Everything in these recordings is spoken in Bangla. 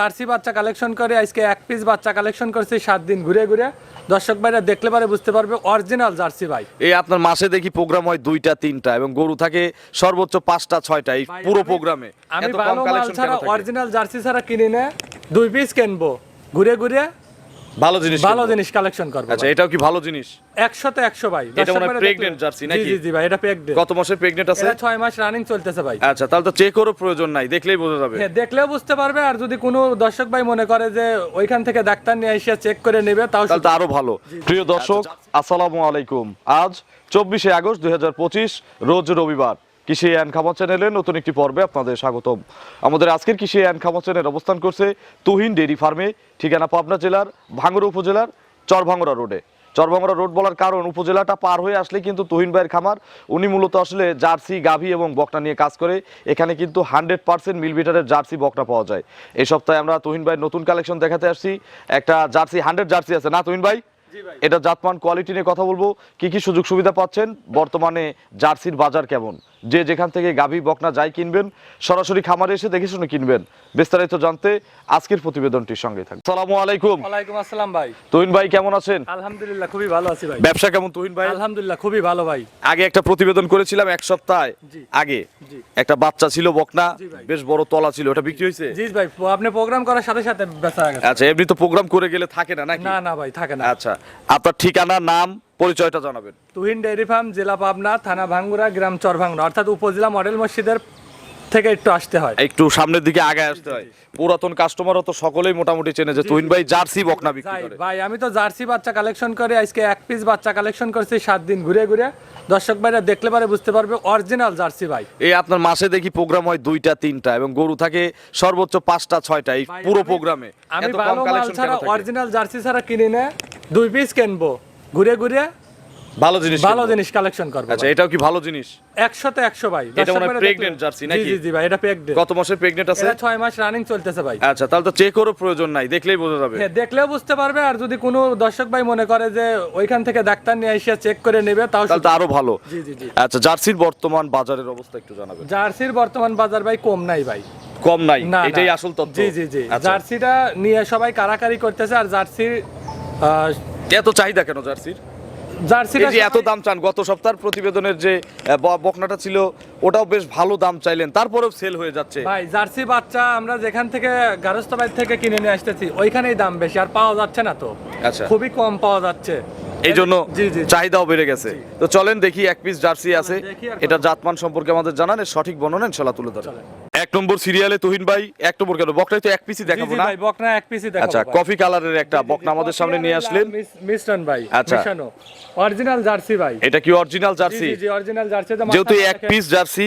জার্সি বাচ্চা কালেকশন করে আজকে এক পিস বাচ্চা কালেকশন করছি সাত দিন ঘুরে ঘুরে। দর্শক ভাইরা দেখলে পারে বুঝতে পারবে অরিজিনাল জার্সি ভাই। এই আপনার মাসে দেখি প্রোগ্রাম হয় দুইটা তিনটা এবং গরু থাকে সর্বোচ্চ পাঁচটা ছয়টা এই পুরো প্রোগ্রামে আমি ভালো মাল ছাড়া অরিজিনাল জার্সি ছাড়া কিনি না দুই পিস কিনবো। ঘুরে ঘুরে ভালো জিনিস ভালো জিনিস কালেকশন করব আচ্ছা এটাও কি ভালো জিনিস? একশোতে একশো ভাই। এটা মনে জার্সি নাকি? জি জি ভাই এটা প্রেগনেন্ট কত মাসের প্রেগনেন্ট আছে? এটা মাস রানিং চলতেছে ভাই। আচ্ছা তাহলে তো চেকরও প্রয়োজন নাই দেখলেই বোঝা যাবে। হ্যাঁ দেখলেও বুঝতে পারবে আর যদি কোনো দর্শক ভাই মনে করে যে ওইখান থেকে ডাক্তার নিয়ে এসে চেক করে নেবে তাও তাহলে তো আরও ভালো। প্রিয় দর্শক আসসালামু আলাইকুম। আজ চব্বিশে আগস্ট দুই হাজার পঁচিশ রোজ রবিবার। কৃষি অ্যান্ড খামার চ্যানেলের নতুন একটি পর্বে আপনাদের স্বাগতম। আমাদের আজকের কৃষি অ্যান্ড খামার চ্যানেল অবস্থান করছে তুহিন ডেইরি ফার্মে ঠিকানা পাবনা জেলার ভাঙ্গুড়া উপজেলার চরভাঙ্গুড়া রোডে। চরভাঙ্গুড়া রোড বলার কারণ উপজেলাটা পার হয়ে আসলে কিন্তু তুহিন ভাইয়ের খামার। উনি মূলত আসলে জার্সি গাভী এবং বকনা নিয়ে কাজ করে। এখানে কিন্তু হান্ড্রেড পার্সেন্ট মিলবিটারের জার্সি বকনা পাওয়া যায়। এই সপ্তাহে আমরা তুহিন ভাইয়ের নতুন কালেকশন দেখাতে আসছি। একটা জার্সি হান্ড্রেড জার্সি আছে না তুহিন ভাই। এটা জাতমান কোয়ালিটি নিয়ে কথা বলব। কি কি সুযোগ সুবিধা পাচ্ছেন? বর্তমানে জার্সির বাজার কেমন? যে যেখান থেকে গাভী বকনা যাই কিনবেন সরাসরি খামারে এসে দেখে শুনে কিনবেন। বিস্তারিত জানতে আজকের প্রতিবেদনটির সঙ্গে থাকবে সালামু আলাইকুম। ওয়ালাইকুম আসসালাম ভাই। তুহিন ভাই কেমন আছেন? আলহামদুলিল্লাহ খুবই ভালো আছি ভাই। ব্যবসা কেমন তুহিন ভাই? আলহামদুলিল্লাহ খুবই ভালো ভাই। আগে একটা প্রতিবেদন করেছিলাম এক সপ্তাহ। আগে। একটা বাচ্চা ছিল বকনা। বেশ বড় তলা ছিল ওটা বিক্রি হয়েছে? জি ভাই আপনি প্রোগ্রাম করার সাথে সাথে বেচা গেছে। আচ্ছা এমনি তো প্রোগ্রাম করে গেলে থাকে না নাকি? না না ভাই থাকে না। আচ্ছা আপনার ঠিকানা নাম? পরিচয়টা জানাবেন। তুহিন ডেয়ারি ফার্ম জেলা পাবনা থানা ভাঙ্গুরা গ্রাম চরভাঙ্গুরা অর্থাৎ উপজেলা মডেল মসজিদের থেকে একটু আসতে হয়। একটু সামনের দিকে আগে আসতে হয়। পুরাতন কাস্টমারও তো সকলেই মোটামুটি চেনে যে তুহিন ভাই জার্সি বকনা বিক্রি করে। ভাই আমি তো জার্সি বাচ্চা কালেকশন করে আজকে এক পিস বাচ্চা কালেকশন করছি সাত দিন ঘুরে ঘুরে। দর্শক ভাইরা দেখলে পারে বুঝতে পারবে অরিজিনাল জার্সি ভাই। এই আপনার মাসে দেখি প্রোগ্রাম হয় দুইটা তিনটা এবং গরু থাকে সর্বোচ্চ পাঁচটা ছয়টা এই পুরো প্রোগ্রামে আমি ভালো মাল ছাড়া অরিজিনাল জার্সি ছাড়া কিনি না দুই পিস কিনবো। ঘুরে ঘুরে ভালো জিনিস ভালো জিনিস কালেকশন করব আচ্ছা এটাও কি ভালো জিনিস? একশোতে একশো ভাই। এটা মনে দেখলে- জার্সি নাকি? জি জি ভাই এটা প্রেগনেন্ট কত মাসের প্রেগনেন্ট আছে? এটা ছয় মাস রানিং চলতেছে ভাই। আচ্ছা তাহলে তো চেকরও প্রয়োজন নাই দেখলেই বোঝা যাবে। হ্যাঁ দেখলেও বুঝতে পারবে আর যদি কোনো দর্শক ভাই মনে করে যে ওইখান থেকে ডাক্তার নিয়ে এসে চেক করে নেবে তাও তাহলে তো আরও ভালো। জি জি জি। আচ্ছা জার্সির বর্তমান বাজারের অবস্থা একটু জানাবেন। জার্সির বর্তমান বাজার ভাই কম নাই ভাই। কম নাই? এটাই আসল তথ্য। জি জি জি। আচ্ছা। জার্সিটা নিয়ে সবাই কারাকারি করতেছে আর জার্সির আহ, এত চাহিদা কেন জার্সির? জার্সিটা যে এত দাম চান গত সপ্তাহের প্রতিবেদনের যে বকনাটা ছিল ওটাও বেশ ভালো দাম চাইলেন তারপরেও সেল হয়ে যাচ্ছে। ভাই জার্সি বাচ্চা আমরা যেখান থেকে গারস্থ বাড়ি থেকে কিনে নিয়ে আসতেছি ওইখানেই দাম বেশি আর পাওয়া যাচ্ছে না তো। আচ্ছা। খুবই কম পাওয়া যাচ্ছে। এই জন্য। চাহিদাও বেড়ে গেছে। তো চলেন দেখি এক পিস জার্সি আছে। এটা জাতমান সম্পর্কে আমাদের জানান এর সঠিক বর্ণনা ইনশাল্লাহ তুলে ধরেন। চলেন। এক নম্বর সিরিয়ালে তুহিন ভাই এক নম্বর কেন? বকনাই তো এক পিসই জি দেখাবো না? ভাই বকনা এক পিসই দেখাবো আচ্ছা কফি কালারের একটা বকনা আমাদের সামনে নিয়ে আসলেন। মিস- মিস্টন ভাই আচ্ছা। অরিজিনাল জার্সি ভাই। এটা কি অরিজিনাল জার্সি? জি জি অরিজিনাল জার্সি যেহেতু এক পিস জার্সি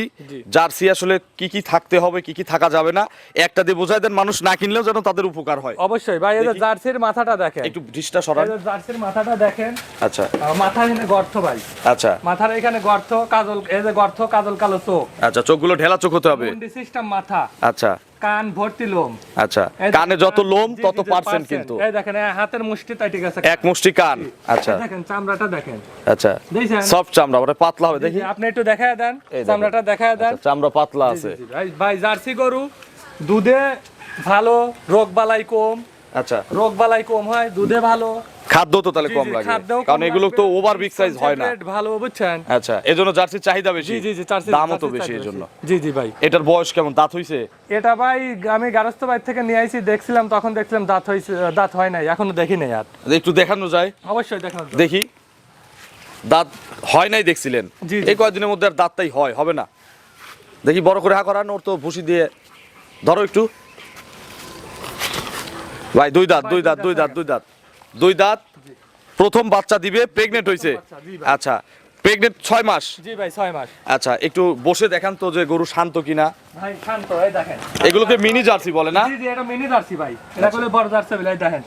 জার্সি আসলে কি কি থাকতে হবে কি কি থাকা যাবে না একটা দিয়ে বোঝায় দেন মানুষ না কিনলেও যেন তাদের উপকার হয়। অবশ্যই ভাই এই জার্সির মাথাটা দেখেন। একটু ডিশটা সরান। জার্সির মাথাটা দেখেন। আচ্ছা। মাথা এখানে গর্ত ভাই। আচ্ছা। মাথার এখানে গর্ত কাজল এই যে গর্ত কাজল কালো চোখ। আচ্ছা চোখগুলো ঢেলা চোখ হতে হবে। সিস্টেম মাথা। আচ্ছা। কান ভর্তি লোম। আচ্ছা। কানে যত লোম তত পার্সেন্ট কিন্তু। এই দেখেন হাতের মুষ্টি তাই ঠিক আছে। এক মুষ্টি কান। আচ্ছা। দেখেন চামড়াটা দেখেন। আচ্ছা। দেখছেন সফট চামড়া ওটা পাতলা হবে দেখি। আপনি একটু দেখায় দেন চামড়াটা দেখায় দেন। আচ্ছা, চামড়া পাতলা আছে। ভাই জার্সি গরু দুধে ভালো রোগ বালাই কম। আচ্ছা। রোগ বালাই কম হয় দুধে ভালো। খাদ্য তো তাহলে কম লাগে কারণ এগুলো তো ওভার বিগ সাইজ হয় না। ভালো বুঝছেন? আচ্ছা এজন্য জার্সির চাহিদা বেশি। জি জি জার্সি দামও তো বেশি এজন্য। জি জি ভাই। এটার বয়স কেমন? দাঁত হইছে? এটা ভাই আমি গারস্থ বাড়ি থেকে নিয়ে আইছি দেখছিলাম তখন দেখছিলাম দাঁত হয়েছে দাঁত হয় নাই এখনও দেখি নাই আর। একটু দেখানো যায়। অবশ্যই দেখানো দেখি। দাঁত হয় নাই দেখছিলেন। এই কয়েকদিনের মধ্যে আর দাঁতটাই হয় হবে না। দেখি বড় করে হা করান ওর তো ভুসি দিয়ে। ধরো একটু। ভাই দুই দাঁত দুই দাঁত দুই দাঁত দুই দাঁত। দুই দাঁত। প্রথম বাচ্চা দিবে প্রেগনেন্ট হয়েছে। আচ্ছা প্রেগনেন্ট ছয় মাস? জি ভাই ছয় মাস। আচ্ছা একটু বসে দেখান তো যে গরু শান্ত কিনা। ভাই শান্ত এই দেখেন। এগুলোকে মিনি জার্সি বলে না? জি জি এটা মিনি জার্সি ভাই। এটা করলে বড় জার্সি বলে দেখেন।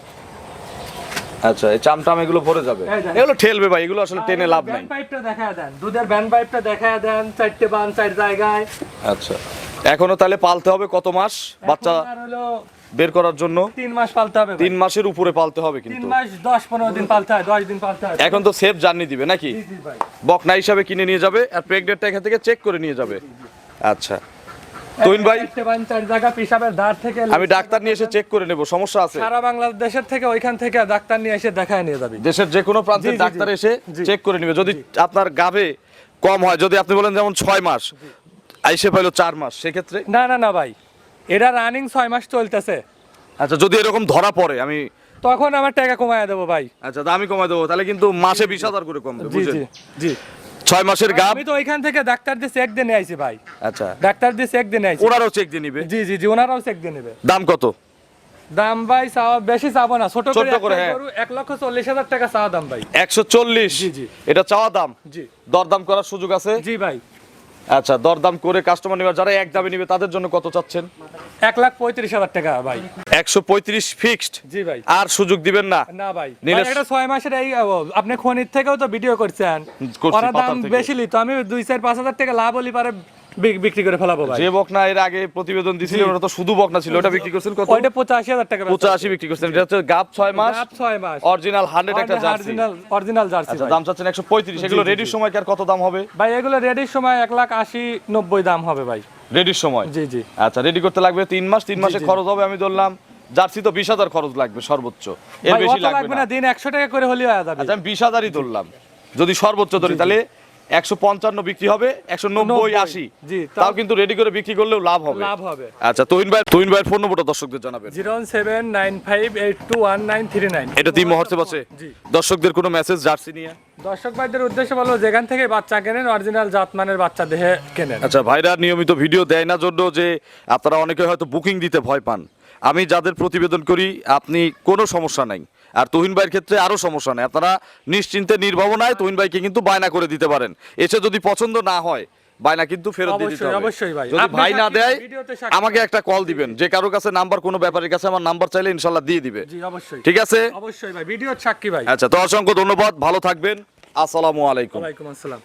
আচ্ছা এই চামটাম এগুলো ভরে যাবে। এগুলো ঠেলবে ভাই এগুলো আসলে টেনে লাভ নাই। পাইপটা দেখায় দেন। দুধের ব্যান্ড পাইপটা দেখায় দেন চারটে বান চার জায়গায়। আচ্ছা। এখনও তাহলে পালতে হবে কত মাস? বাচ্চা হলো বের করার জন্য তিন মাস পালতে হবে তিন মাসের উপরে পালতে হবে তিন কিন্তু। মাস দশ পনেরো দিন পালতে হয় দশ দিন পালতে হয়। এখন তো সেফ জার্নি দিবে নাকি? জি জি ভাই। বকনা হিসাবে কিনে নিয়ে যাবে আর প্রেগনেন্টটা এখান থেকে চেক করে নিয়ে যাবে। আচ্ছা। তুহিন ভাই ধার থেকে আমি ডাক্তার নিয়ে এসে চেক করে নেব সমস্যা আছে? সারা বাংলাদেশের থেকে ওইখান থেকে ডাক্তার নিয়ে এসে দেখায় নিয়ে যাবে। দেশের যে কোনো প্রান্তের ডাক্তার এসে চেক করে নেবে। যদি আপনার গাবে কম হয় যদি আপনি বলেন যেমন ছয় মাস আইসে পাইলো চার মাস সেক্ষেত্রে? না না না ভাই। এটা রানিং ছয় মাস চলতেছে। আচ্ছা যদি এরকম ধরা পড়ে আমি তখন আমার টাকা কমায় দেবো ভাই। আচ্ছা দামি কমাই দেবো তাহলে কিন্তু মাসে বিশ হাজার করে কমবে জি জি। জি। ছয় মাসের গাভ আমি তো ওইখান থেকে ডাক্তার দিয়ে চেক দিয়ে আইছি ভাই। আচ্ছা। ডাক্তার দিয়ে চেক দিয়ে আইছি। ওনারও চেক দিয়ে নিবে? জি জি জি ওনারাও চেক দিয়ে নেবে। দাম কত? দাম ভাই চাওয়া বেশি চাবো না ছোট ছোট্ট করে হ্যাঁ। এক লক্ষ চল্লিশ হাজার টাকা চাওয়া দাম ভাই। একশো চল্লিশ? জি, জি। এটা চাওয়া দাম? জি। দরদাম করার সুযোগ আছে? জি ভাই। আচ্ছা দরদাম করে কাস্টমার নেবে যারা এক দামে নিবে তাদের জন্য কত চাচ্ছেন? এক লাখ পঁয়ত্রিশ হাজার টাকা ভাই। একশো পঁয়ত্রিশ ফিক্সড জি ভাই। আর সুযোগ দিবেন না? না ভাই। নিলে- এটা ছয় মাসের এই আপনি খনির থেকেও তো ভিডিও করছেন। ওরা দাম বেশি লিতো। আমি দুই চার পাঁচ হাজার টাকা লাভ হলি পারে বিক্রি করে ফেলাবো ভাই। যে বকনা এর আগে প্রতিবেদন দিছিল ওটা তো শুধু বকনা ছিল ওটা বিক্রি করছেন কত? টাকা বেচা। পঁচাশি বিক্রি করছেন এটা হচ্ছে গাপ ছয় মাস লাভ ছয় মাস। অরিজিনাল হান্ড্রেড একটা জার্সি অরিজিনাল অরিজিনাল জার্সি ভাই। দাম চাচ্ছেন একশো পঁয়ত্রিশ এগুলো জি, জি। রেডির সময় কি আর কত দাম হবে? ভাই এগুলো রেডির সময় এক লাখ আশি নব্বই দাম হবে ভাই। রেডির সময়? জি জি। আচ্ছা রেডি করতে লাগবে তিন মাস তিন মাসে খরচ হবে আমি ধরলাম জার্সি তো বিশ হাজার খরচ লাগবে সর্বোচ্চ এর বেশি লাগবে না। দিন একশো টাকা করে হলেও আয়া যাবে। আচ্ছা আমি বিশ হাজারই ধরলাম যদি সর্বোচ্চ ধরি তাহলে একশো পঞ্চান্ন বিক্রি হবে একশো নব্বই আশি। তাও কিন্তু রেডি করে বিক্রি করলেও লাভ হবে। লাভ হবে। আচ্ছা তুহিন ভাই তুহিন ভাইয়ের ফোন নম্বরটা দর্শকদের জানাবেন। Zero seven nine five eight two one nine three nine. এটা তিন মুহূর্তে আছে। দর্শকদের কোনো মেসেজ জার্সি নিয়ে? দর্শক ভাইদের উদ্দেশ্যে বলো যেখান থেকে বাচ্চা কেনেন অরিজিনাল জাতমানের বাচ্চা দেহে কেনেন? আচ্ছা ভাইরা নিয়মিত ভিডিও দেয় না জন্য যে আপনারা অনেকে হয়তো বুকিং দিতে ভয় পান। আমি যাদের প্রতিবেদন করি আপনি কোনো সমস্যা নাই। আর তুহিন ভাইয়ের ক্ষেত্রে আরও সমস্যা নেই। আপনারা নিশ্চিন্তে নির্ভাবনায় তুহিন ভাইকে কিন্তু বায়না করে দিতে পারেন। এসে যদি পছন্দ না হয় বায়না কিন্তু ফেরত দিয়ে দিতে অবশ্যই, হবে। অবশ্যই ভাই। যদি ভাই না দেয় আমাকে একটা কল দিবেন। যে কারও কাছে নাম্বার কোনো ব্যাপারের কাছে আমার নাম্বার চাইলে ইনশাল্লাহ দিয়ে দিবে। জি অবশ্যই। ঠিক আছে? অবশ্যই ভাই। ভিডিওর সাক্ষী ভাই। আচ্ছা তো অসংখ্য ধন্যবাদ। ভালো থাকবেন। আসসালামু আলাইকুম। ওয়ালাইকুম আসসালাম।